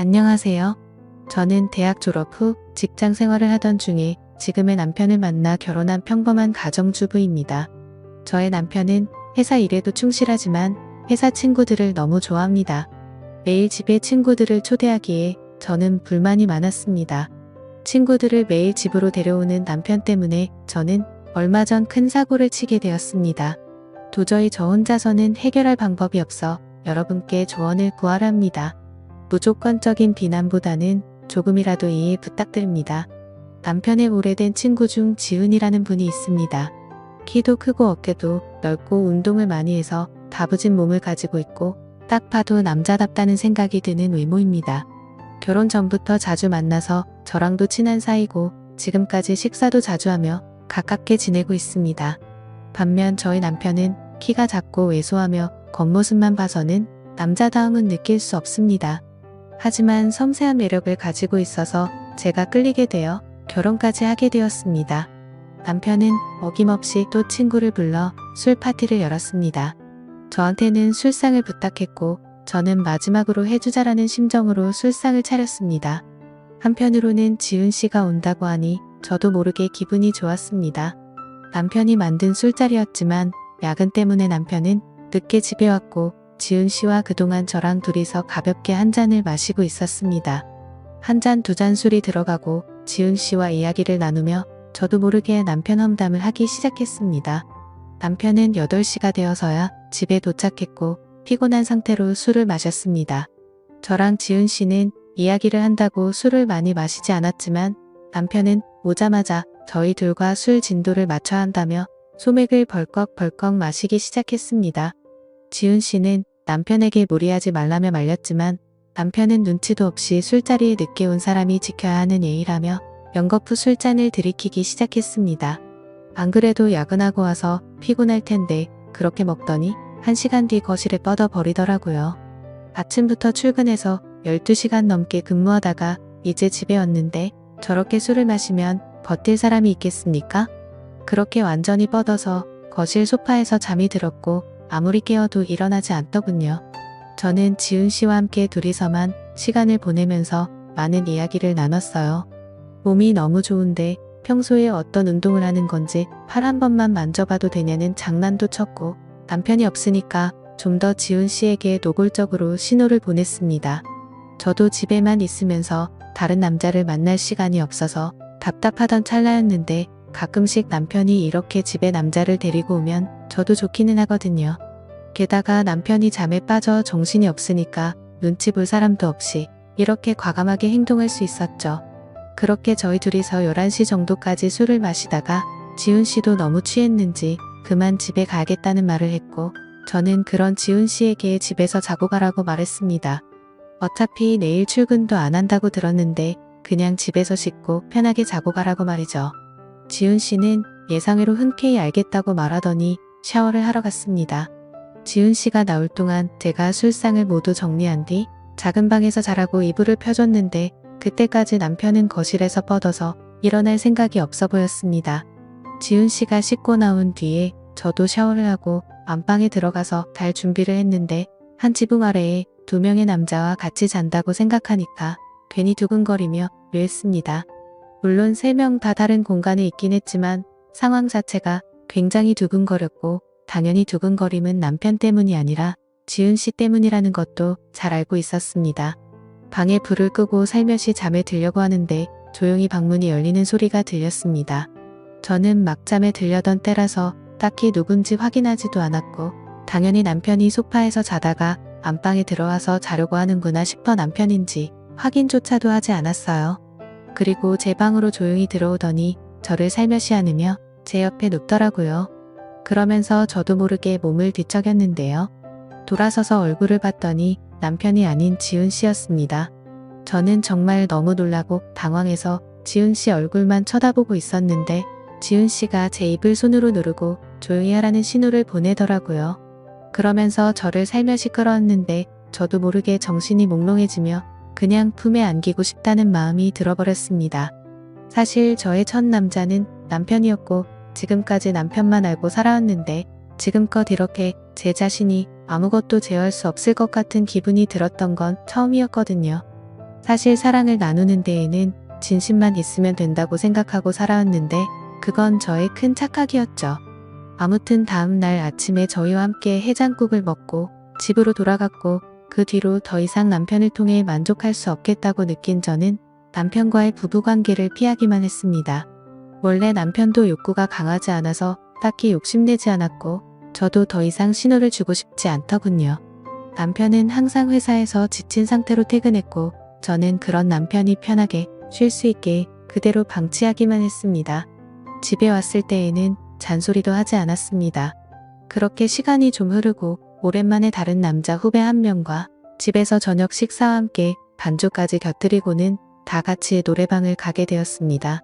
안녕하세요. 저는 대학 졸업 후 직장 생활을 하던 중에 지금의 남편을 만나 결혼한 평범한 가정주부입니다. 저의 남편은 회사 일에도 충실하지만 회사 친구들을 너무 좋아합니다. 매일 집에 친구들을 초대하기에 저는 불만이 많았습니다. 친구들을 매일 집으로 데려오는 남편 때문에 저는 얼마 전 큰 사고를 치게 되었습니다. 도저히 저 혼자서는 해결할 방법이 없어 여러분께 조언을 구하려 합니다. 무조건적인 비난보다는 조금이라도 이해 부탁드립니다. 남편의 오래된 친구 중 지은이라는 분이 있습니다. 키도 크고 어깨도 넓고 운동을 많이 해서 다부진 몸을 가지고 있고 딱 봐도 남자답다는 생각이 드는 외모입니다. 결혼 전부터 자주 만나서 저랑도 친한 사이고 지금까지 식사도 자주 하며 가깝게 지내고 있습니다. 반면 저희 남편은 키가 작고 왜소하며 겉모습만 봐서는 남자다움은 느낄 수 없습니다. 하지만 섬세한 매력을 가지고 있어서 제가 끌리게 되어 결혼까지 하게 되었습니다. 남편은 어김없이 또 친구를 불러 술 파티를 열었습니다. 저한테는 술상을 부탁했고 저는 마지막으로 해주자라는 심정으로 술상을 차렸습니다. 한편으로는 지은 씨가 온다고 하니 저도 모르게 기분이 좋았습니다. 남편이 만든 술자리였지만 야근 때문에 남편은 늦게 집에 왔고 지은 씨와 그동안 저랑 둘이서 가볍게 한 잔을 마시고 있었습니다. 한 잔 두 잔 술이 들어가고 지은 씨와 이야기를 나누며 저도 모르게 남편 험담을 하기 시작했습니다. 남편은 8시가 되어서야 집에 도착했고 피곤한 상태로 술을 마셨습니다. 저랑 지은 씨는 이야기를 한다고 술을 많이 마시지 않았지만 남편은 오자마자 저희 둘과 술 진도를 맞춰야 한다며 소맥을 벌컥벌컥 마시기 시작했습니다. 지은 씨는 남편에게 무리하지 말라며 말렸지만 남편은 눈치도 없이 술자리에 늦게 온 사람이 지켜야 하는 예의라며 연거푸 술잔을 들이키기 시작했습니다. 안 그래도 야근하고 와서 피곤할 텐데 그렇게 먹더니 한 시간 뒤 거실에 뻗어 버리더라고요. 아침부터 출근해서 12시간 넘게 근무하다가 이제 집에 왔는데 저렇게 술을 마시면 버틸 사람이 있겠습니까? 그렇게 완전히 뻗어서 거실 소파에서 잠이 들었고 아무리 깨어도 일어나지 않더군요. 저는 지은 씨와 함께 둘이서만 시간을 보내면서 많은 이야기를 나눴어요. 몸이 너무 좋은데 평소에 어떤 운동을 하는 건지 팔 한 번만 만져봐도 되냐는 장난도 쳤고 남편이 없으니까 좀 더 지은 씨에게 노골적으로 신호를 보냈습니다. 저도 집에만 있으면서 다른 남자를 만날 시간이 없어서 답답하던 찰나였는데 가끔씩 남편이 이렇게 집에 남자를 데리고 오면 저도 좋기는 하거든요. 게다가 남편이 잠에 빠져 정신이 없으니까 눈치 볼 사람도 없이 이렇게 과감하게 행동할 수 있었죠. 그렇게 저희 둘이서 11시 정도까지 술을 마시다가 지훈 씨도 너무 취했는지 그만 집에 가겠다는 말을 했고 저는 그런 지훈 씨에게 집에서 자고 가라고 말했습니다. 어차피 내일 출근도 안 한다고 들었는데 그냥 집에서 씻고 편하게 자고 가라고 말이죠. 지훈 씨는 예상외로 흔쾌히 알겠다고 말하더니 샤워를 하러 갔습니다. 지훈 씨가 나올 동안 제가 술상을 모두 정리한 뒤 작은 방에서 자라고 이불을 펴줬는데 그때까지 남편은 거실에서 뻗어서 일어날 생각이 없어 보였습니다. 지훈 씨가 씻고 나온 뒤에 저도 샤워를 하고 안방에 들어가서 잘 준비를 했는데 한 지붕 아래에 두 명의 남자와 같이 잔다고 생각하니까 괜히 두근거리며 뇌했습니다. 물론 세 명 다 다른 공간에 있긴 했지만 상황 자체가 굉장히 두근거렸고 당연히 두근거림은 남편 때문이 아니라 지은 씨 때문이라는 것도 잘 알고 있었습니다. 방에 불을 끄고 살며시 잠에 들려고 하는데 조용히 방문이 열리는 소리가 들렸습니다. 저는 막 잠에 들려던 때라서 딱히 누군지 확인하지도 않았고 당연히 남편이 소파에서 자다가 안방에 들어와서 자려고 하는구나 싶어 남편인지 확인조차도 하지 않았어요. 그리고 제 방으로 조용히 들어오더니 저를 살며시 안으며 제 옆에 눕더라고요. 그러면서 저도 모르게 몸을 뒤척였는데요. 돌아서서 얼굴을 봤더니 남편이 아닌 지훈 씨였습니다. 저는 정말 너무 놀라고 당황해서 지훈 씨 얼굴만 쳐다보고 있었는데 지훈 씨가 제 입을 손으로 누르고 조용히 하라는 신호를 보내더라고요. 그러면서 저를 살며시 끌어안는데 저도 모르게 정신이 몽롱해지며 그냥 품에 안기고 싶다는 마음이 들어버렸습니다. 사실 저의 첫 남자는 남편이었고 지금까지 남편만 알고 살아왔는데 지금껏 이렇게 제 자신이 아무것도 제어할 수 없을 것 같은 기분이 들었던 건 처음이었거든요. 사실 사랑을 나누는 데에는 진심만 있으면 된다고 생각하고 살아왔는데 그건 저의 큰 착각이었죠. 아무튼 다음 날 아침에 저희와 함께 해장국을 먹고 집으로 돌아갔고 그 뒤로 더 이상 남편을 통해 만족할 수 없겠다고 느낀 저는 남편과의 부부관계를 피하기만 했습니다. 원래 남편도 욕구가 강하지 않아서 딱히 욕심내지 않았고 저도 더 이상 신호를 주고 싶지 않더군요. 남편은 항상 회사에서 지친 상태로 퇴근했고 저는 그런 남편이 편하게 쉴 수 있게 그대로 방치하기만 했습니다. 집에 왔을 때에는 잔소리도 하지 않았습니다. 그렇게 시간이 좀 흐르고 오랜만에 다른 남자 후배 한 명과 집에서 저녁 식사와 함께 반주까지 곁들이고는 다 같이 노래방을 가게 되었습니다.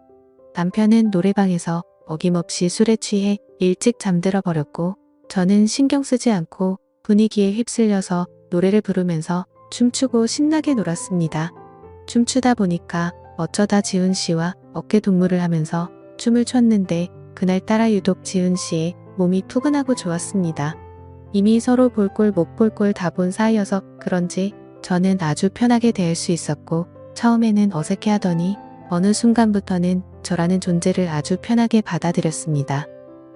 남편은 노래방에서 어김없이 술에 취해 일찍 잠들어 버렸고 저는 신경 쓰지 않고 분위기에 휩쓸려서 노래를 부르면서 춤추고 신나게 놀았습니다. 춤추다 보니까 어쩌다 지훈 씨와 어깨 동무를 하면서 춤을 췄는데 그날따라 유독 지훈 씨의 몸이 푸근하고 좋았습니다. 이미 서로 볼 꼴 못 볼 꼴 다 본 사이여서 그런지 저는 아주 편하게 대할 수 있었고 처음에는 어색해 하더니 어느 순간부터는 저라는 존재를 아주 편하게 받아들였습니다.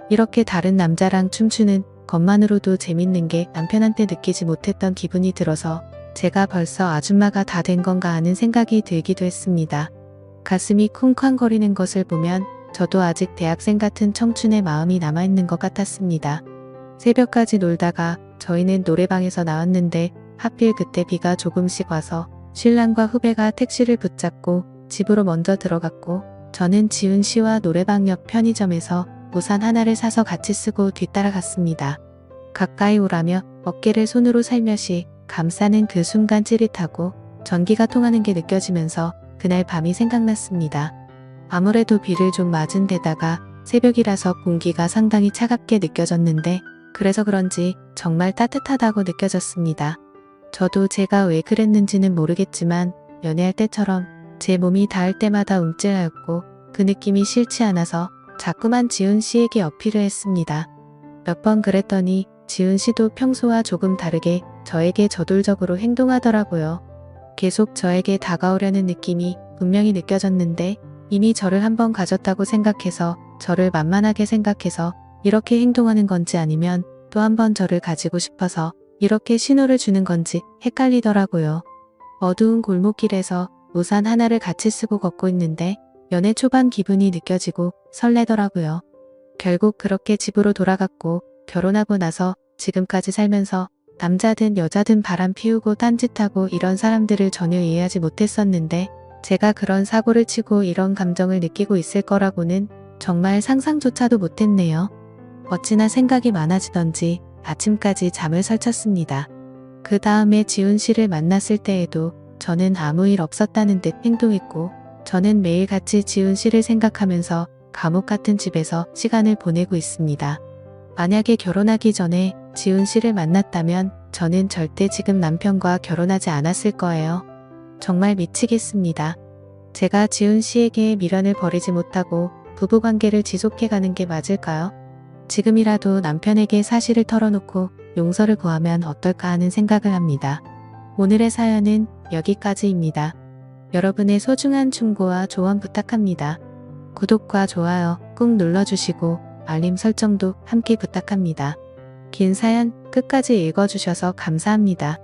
이렇게 다른 남자랑 춤추는 것만으로도 재밌는 게 남편한테 느끼지 못했던 기분이 들어서 제가 벌써 아줌마가 다 된 건가 하는 생각이 들기도 했습니다. 가슴이 쿵쾅거리는 것을 보면 저도 아직 대학생 같은 청춘의 마음이 남아있는 것 같았습니다. 새벽까지 놀다가 저희는 노래방에서 나왔는데 하필 그때 비가 조금씩 와서 신랑과 후배가 택시를 붙잡고 집으로 먼저 들어갔고 저는 지훈 씨와 노래방 옆 편의점에서 우산 하나를 사서 같이 쓰고 뒤따라갔습니다. 가까이 오라며 어깨를 손으로 살며시 감싸는 그 순간 찌릿하고 전기가 통하는 게 느껴지면서 그날 밤이 생각났습니다. 아무래도 비를 좀 맞은 데다가 새벽이라서 공기가 상당히 차갑게 느껴졌는데 그래서 그런지 정말 따뜻하다고 느껴졌습니다. 저도 제가 왜 그랬는지는 모르겠지만 연애할 때처럼 제 몸이 닿을 때마다 움찔하였고 그 느낌이 싫지 않아서 자꾸만 지훈 씨에게 어필을 했습니다. 몇 번 그랬더니 지훈 씨도 평소와 조금 다르게 저에게 저돌적으로 행동하더라고요. 계속 저에게 다가오려는 느낌이 분명히 느껴졌는데 이미 저를 한번 가졌다고 생각해서 저를 만만하게 생각해서 이렇게 행동하는 건지 아니면 또 한 번 저를 가지고 싶어서 이렇게 신호를 주는 건지 헷갈리더라고요. 어두운 골목길에서 우산 하나를 같이 쓰고 걷고 있는데 연애 초반 기분이 느껴지고 설레더라고요. 결국 그렇게 집으로 돌아갔고 결혼하고 나서 지금까지 살면서 남자든 여자든 바람 피우고 딴짓하고 이런 사람들을 전혀 이해하지 못했었는데 제가 그런 사고를 치고 이런 감정을 느끼고 있을 거라고는 정말 상상조차도 못했네요. 어찌나 생각이 많아지던지 아침까지 잠을 설쳤습니다. 그 다음에 지훈 씨를 만났을 때에도 저는 아무 일 없었다는 듯 행동했고 저는 매일같이 지훈 씨를 생각하면서 감옥 같은 집에서 시간을 보내고 있습니다. 만약에 결혼하기 전에 지훈 씨를 만났다면 저는 절대 지금 남편과 결혼하지 않았을 거예요. 정말 미치겠습니다. 제가 지훈 씨에게 미련을 버리지 못하고 부부관계를 지속해가는 게 맞을까요? 지금이라도 남편에게 사실을 털어놓고 용서를 구하면 어떨까 하는 생각을 합니다. 오늘의 사연은 여기까지입니다. 여러분의 소중한 충고와 조언 부탁합니다. 구독과 좋아요 꾹 눌러주시고 알림 설정도 함께 부탁합니다. 긴 사연 끝까지 읽어주셔서 감사합니다.